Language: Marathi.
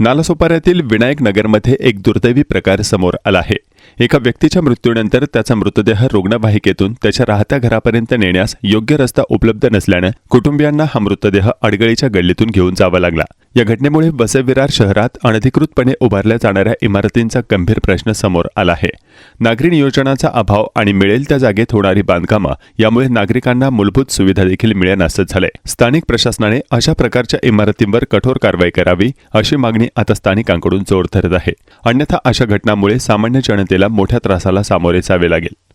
नालासोपाऱ्यातील विनायक नगरमध्ये एक दुर्दैवी प्रकार समोर आला आहे. एका व्यक्तीच्या मृत्यूनंतर त्याचा मृतदेह रुग्णवाहिकेतून त्याच्या राहत्या घरापर्यंत नेण्यास योग्य रस्ता उपलब्ध नसल्यानं कुटुंबियांना हा मृतदेह अडगळीच्या गल्लीतून घेऊन जावा लागला. या घटनेमुळे वसई-विरार शहरात अनधिकृतपणे उभारल्या जाणाऱ्या इमारतींचा गंभीर प्रश्न समोर आला आहे. नागरी नियोजनाचा अभाव आणि मिळेल त्या जागेत होणारी बांधकामं यामुळे नागरिकांना मूलभूत सुविधा देखील मिळेनासं झालंय स्थानिक प्रशासनाने अशा प्रकारच्या इमारतींवर कठोर कारवाई करावी अशी मागणी आता स्थानिकांकडून जोर धरत आहे. अन्यथा अशा घटनांमुळे सामान्य जनतेला मोठ्या त्रासाला सामोरे जावे लागेल.